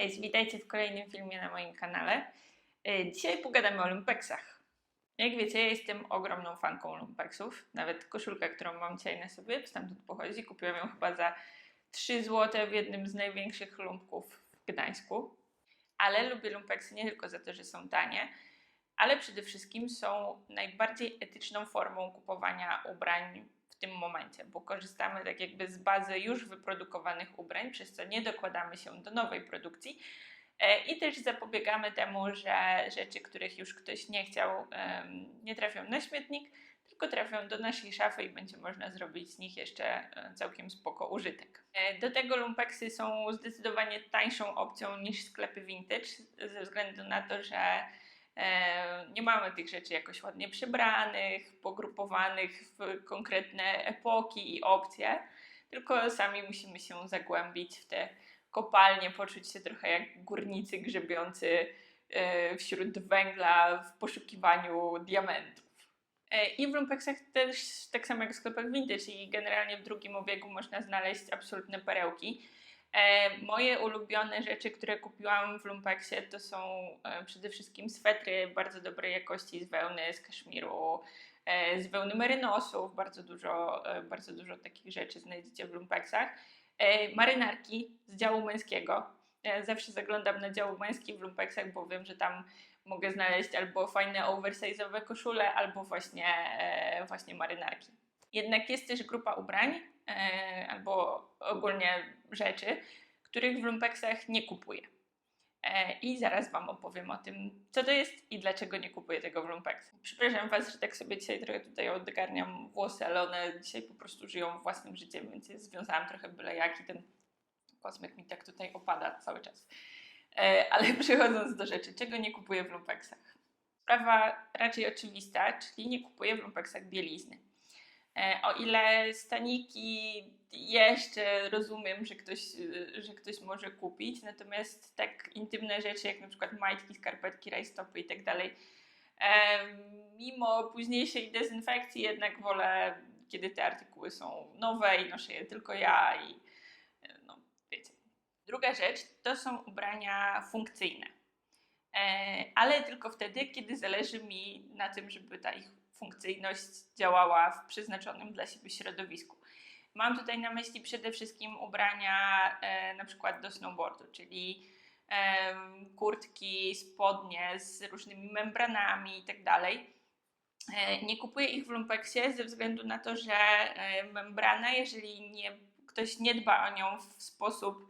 Cześć, witajcie w kolejnym filmie na moim kanale. E, Dzisiaj pogadamy o lumpeksach. Jak wiecie, ja jestem ogromną fanką lumpeksów. Nawet koszulka, którą mam dzisiaj na sobie, stamtąd pochodzi. Kupiłam ją chyba za 3 zł w jednym z największych lumpków w Gdańsku. Ale lubię lumpeksy nie tylko za to, że są tanie, ale przede wszystkim są najbardziej etyczną formą kupowania ubrań tym momencie, bo korzystamy tak jakby z bazy już wyprodukowanych ubrań, przez co nie dokładamy się do nowej produkcji e, i też zapobiegamy temu, że rzeczy, których już ktoś nie chciał, nie trafią na śmietnik, tylko trafią do naszej szafy i będzie można zrobić z nich jeszcze e, całkiem spoko użytek. E, Do tego lumpeksy są zdecydowanie tańszą opcją niż sklepy vintage, ze względu na to, że Nie mamy tych rzeczy jakoś ładnie przebranych, pogrupowanych w konkretne epoki i opcje, tylko sami musimy się zagłębić w te kopalnie, poczuć się trochę jak górnicy grzebiący e, wśród węgla w poszukiwaniu diamentów. E, I w lumpeksach też, tak samo jak w sklepach vintage i generalnie w drugim obiegu można znaleźć absolutne perełki. E, moje ulubione rzeczy, które kupiłam w Lumpeksie, to są e, przede wszystkim swetry bardzo dobrej jakości z wełny, z kaszmiru, e, z wełny merynosów. Bardzo dużo, bardzo dużo takich rzeczy znajdziecie w Lumpeksach. Marynarki z działu męskiego. Zawsze zaglądam na dział męski w Lumpeksach, bo wiem, że tam mogę znaleźć albo fajne oversize'owe koszule, albo właśnie, właśnie marynarki. Jednak jest też grupa ubrań e, albo ogólnie rzeczy, których w lumpeksach nie kupuję. E, I zaraz Wam opowiem o tym, co to jest i dlaczego nie kupuję tego w lumpeksach. Przepraszam Was, że tak sobie dzisiaj trochę tutaj odgarniam włosy, ale one dzisiaj po prostu żyją własnym życiem, więc je związałam trochę byle jak i ten kosmyk mi tak tutaj opada cały czas. E, Ale przechodząc do rzeczy, czego nie kupuję w lumpeksach? Sprawa raczej oczywista, czyli nie kupuję w lumpeksach bielizny. E, O ile staniki jeszcze rozumiem, że ktoś, y, że ktoś może kupić, natomiast tak intymne rzeczy jak na przykład majtki, skarpetki, rajstopy i tak dalej, mimo późniejszej dezynfekcji jednak wolę, kiedy te artykuły są nowe i noszę je tylko ja i e, no wiecie. Druga rzecz to są ubrania funkcyjne. E, ale tylko wtedy, kiedy zależy mi na tym, żeby ta ich funkcyjność działała w przeznaczonym dla siebie środowisku. Mam tutaj na myśli przede wszystkim ubrania e, na przykład do snowboardu, czyli em, kurtki, spodnie z różnymi membranami i tak. E, Nie kupuję ich w lumpeksie ze względu na to, że e, membrana, jeżeli nie, ktoś nie dba o nią w sposób,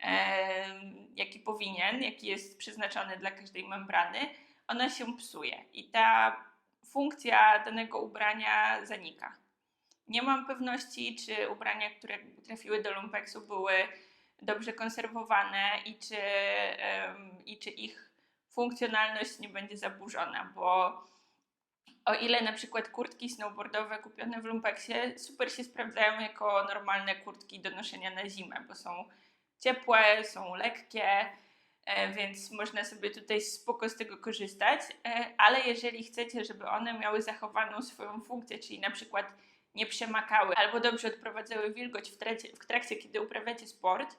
e, jaki powinien, jaki jest przeznaczony dla każdej membrany, ona się psuje i ta funkcja danego ubrania zanika. Nie mam pewności, czy ubrania, które trafiły do lumpeksu, były dobrze konserwowane i czy, i czy ich funkcjonalność nie będzie zaburzona, bo o ile na przykład kurtki snowboardowe kupione w lumpeksie super się sprawdzają jako normalne kurtki do noszenia na zimę, bo są ciepłe, są lekkie, więc można sobie tutaj spoko z tego korzystać, e, ale jeżeli chcecie, żeby one miały zachowaną swoją funkcję, czyli na przykład nie przemakały albo dobrze odprowadzały wilgoć w trakcie, w trakcie kiedy uprawiacie sport,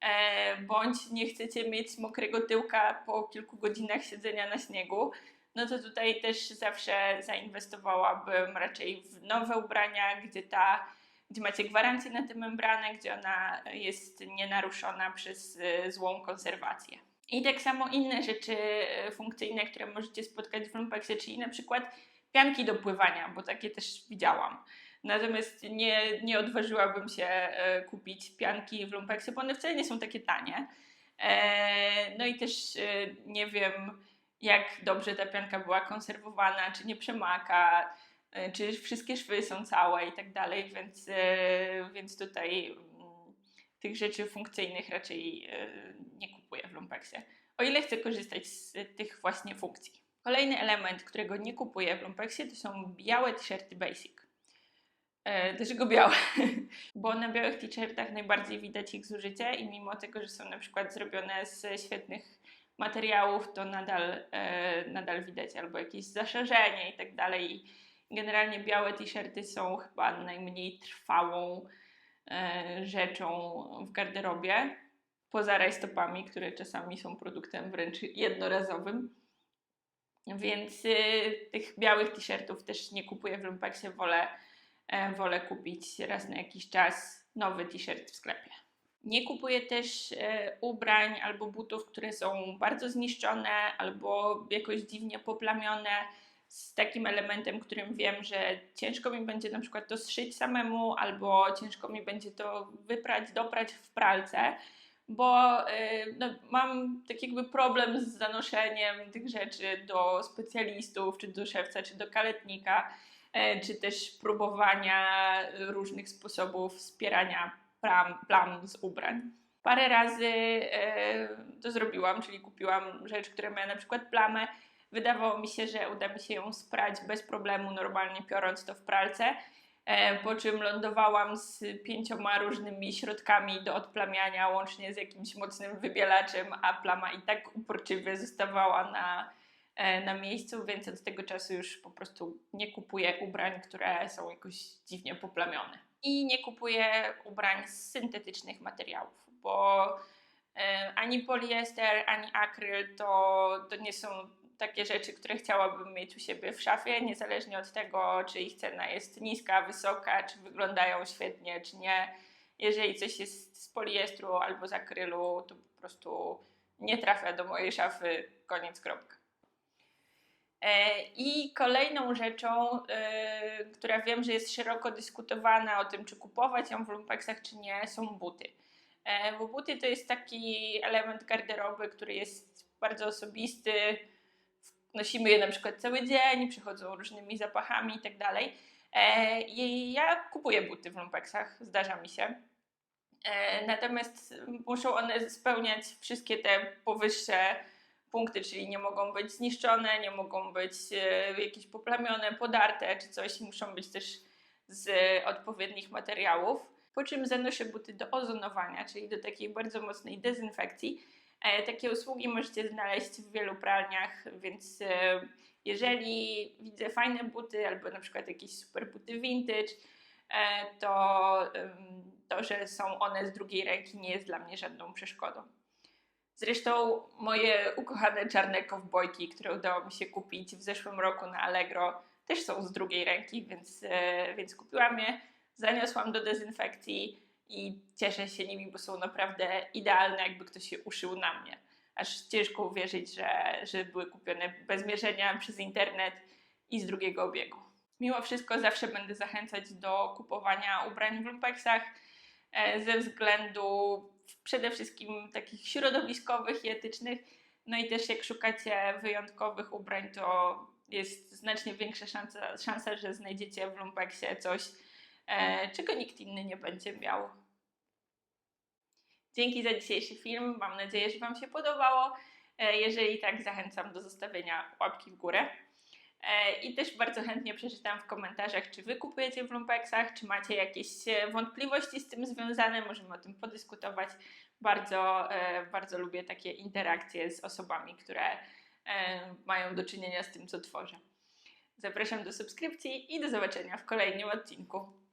e, bądź nie chcecie mieć mokrego tyłka po kilku godzinach siedzenia na śniegu, no to tutaj też zawsze zainwestowałabym raczej w nowe ubrania, gdzie ta, gdzie macie gwarancję na tę membranę, gdzie ona jest nienaruszona przez e, złą konserwację. I tak samo inne rzeczy e, funkcyjne, które możecie spotkać w lumpeksie, czyli na przykład pianki do pływania, bo takie też widziałam. Natomiast nie, nie odważyłabym się e, kupić pianki w lumpeksie, bo one wcale nie są takie tanie. No i też nie wiem, jak dobrze ta pianka była konserwowana, czy nie przemaka, czy wszystkie szwy są całe i tak dalej, więc, e, więc tutaj mm, tych rzeczy funkcyjnych raczej e, nie kupuję w lumpeksie. O ile chcę korzystać z tych właśnie funkcji. Kolejny element, którego nie kupuję w lumpeksie, to są białe t-shirty basic. E, Dlaczego białe? Bo na białych t-shirtach najbardziej widać ich zużycie i mimo tego, że są na przykład zrobione z świetnych materiałów, to nadal, e, nadal widać albo jakieś zaszerzenie i tak dalej. Generalnie białe t-shirty są chyba najmniej trwałą e, rzeczą w garderobie. poza rajstopami, które czasami są produktem wręcz jednorazowym. Więc y, tych białych t-shirtów też nie kupuję w Lumpeksie, wolę, e, wolę kupić raz na jakiś czas nowy t-shirt w sklepie. Nie kupuję też e, ubrań albo butów, które są bardzo zniszczone albo jakoś dziwnie poplamione z takim elementem, którym wiem, że ciężko mi będzie na przykład to zszyć samemu albo ciężko mi będzie to wyprać, doprać w pralce bo y, no, mam taki jakby problem z zanoszeniem tych rzeczy do specjalistów, czy do szewca, czy do kaletnika, e, czy też próbowania różnych sposobów wspierania plam, plam z ubrań. Parę razy e, to zrobiłam, czyli kupiłam rzecz, która miała na przykład plamę. Wydawało mi się, że uda mi się ją sprać bez problemu, normalnie piorąc to w pralce E, po czym lądowałam z pięcioma różnymi środkami do odplamiania, łącznie z jakimś mocnym wybielaczem, a plama i tak uporczywie zostawała na, e, na miejscu, więc od tego czasu już po prostu nie kupuję ubrań, które są jakoś dziwnie poplamione. I nie kupuję ubrań z syntetycznych materiałów, bo e, ani poliester, ani akryl to, to nie są takie rzeczy, które chciałabym mieć u siebie w szafie, niezależnie od tego, czy ich cena jest niska, wysoka, czy wyglądają świetnie, czy nie. Jeżeli coś jest z poliestru albo z akrylu, to po prostu nie trafia do mojej szafy, koniec, kropka. E, I kolejną rzeczą, e, która wiem, że jest szeroko dyskutowana o tym, czy kupować ją w lumpeksach, czy nie, są buty. E, bo buty to jest taki element garderoby, który jest bardzo osobisty, nosimy je na przykład cały dzień, przychodzą różnymi zapachami i tak dalej. E, I ja kupuję buty w lumpeksach, zdarza mi się. E, natomiast muszą one spełniać wszystkie te powyższe punkty, czyli nie mogą być zniszczone, nie mogą być e, jakieś poplamione, podarte czy coś, muszą być też z odpowiednich materiałów. Po czym zanoszę buty do ozonowania, czyli do takiej bardzo mocnej dezynfekcji takie usługi możecie znaleźć w wielu pralniach, więc e, jeżeli widzę fajne buty albo na przykład jakieś super buty vintage, e, to to, że są one z drugiej ręki nie jest dla mnie żadną przeszkodą. Zresztą moje ukochane czarne kowbojki, które udało mi się kupić w zeszłym roku na Allegro, też są z drugiej ręki, więc, więc kupiłam je, zaniosłam do dezynfekcji i cieszę się nimi, bo są naprawdę idealne, jakby ktoś się uszył na mnie. Aż ciężko uwierzyć, że, że były kupione bez mierzenia przez internet i z drugiego obiegu. Mimo wszystko zawsze będę zachęcać do kupowania ubrań w lumpeksach e, ze względu przede wszystkim takich środowiskowych i etycznych. No i też jak szukacie wyjątkowych ubrań, to jest znacznie większa szansa, szansa że znajdziecie w lumpeksie coś, czego nikt inny nie będzie miał. Dzięki za dzisiejszy film. Mam nadzieję, że Wam się podobało. E, jeżeli tak, zachęcam do zostawienia łapki w górę. E, I też bardzo chętnie przeczytam w komentarzach, czy Wy kupujecie w lumpeksach, czy macie jakieś e, wątpliwości z tym związane. Możemy o tym podyskutować. Bardzo, bardzo lubię takie interakcje z osobami, które mają do czynienia z tym, co tworzę. Zapraszam do subskrypcji i do zobaczenia w kolejnym odcinku.